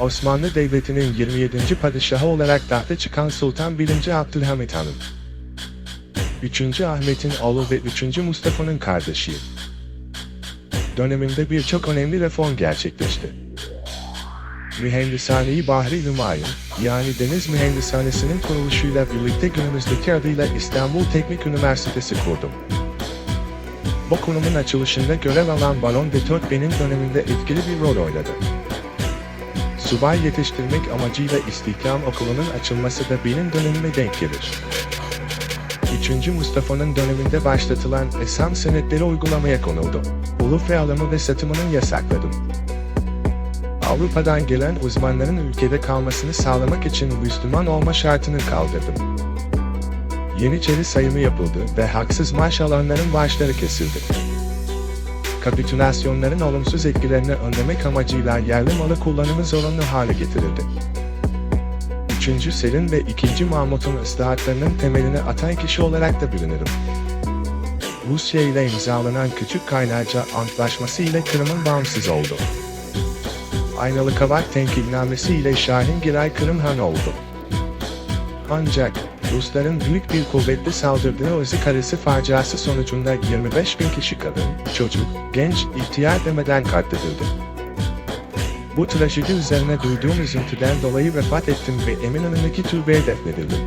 Osmanlı Devleti'nin 27. padişahı olarak tahta çıkan Sultan 1. Abdülhamit Han'ın 3. Ahmet'in oğlu ve 3. Mustafa'nın kardeşi. Döneminde birçok önemli reform gerçekleşti. Mühendishane-i Bahri Hümayun, yani Deniz Mühendishanesi'nin kuruluşuyla birlikte günümüzdeki adıyla İstanbul Teknik Üniversitesi kurdum. Bu kurumun açılışında görev alan Balon de Tocqueville'nin döneminde etkili bir rol oynadı. Subay yetiştirmek amacıyla İstiklal Okulu'nun açılması da benim dönemime denk gelir. 3. Mustafa'nın döneminde başlatılan esam senetleri uygulamaya konuldu. Uluf ve alımı ve satımını yasakladım. Avrupa'dan gelen uzmanların ülkede kalmasını sağlamak için Müslüman olma şartını kaldırdım. Yeniçeri sayımı yapıldı ve haksız maaş alanların maaşları kesildi. Kapitülasyonların olumsuz etkilerini önlemek amacıyla yerli malı kullanımı zorunlu hale getirildi. 3. Selim ve 2. Mahmut'un ıslahatlarının temelini atan kişi olarak da bilinirim. Rusya ile imzalanan Küçük Kaynarca Antlaşması ile Kırım'ın bağımsız oldu. Aynalı Kavak Tenkilnamesi ile Şahin Giray Kırım Han oldu. Ancak, Rusların büyük bir kuvvetle saldırdığı Ozi Karası faciası sonucunda 25 bin kişi kadın, çocuk, genç, ihtiyar demeden katledildi. Bu trajedi üzerine duyduğum üzüntüden dolayı vefat ettim ve Eminönü'ndeki türbeye defnedildim.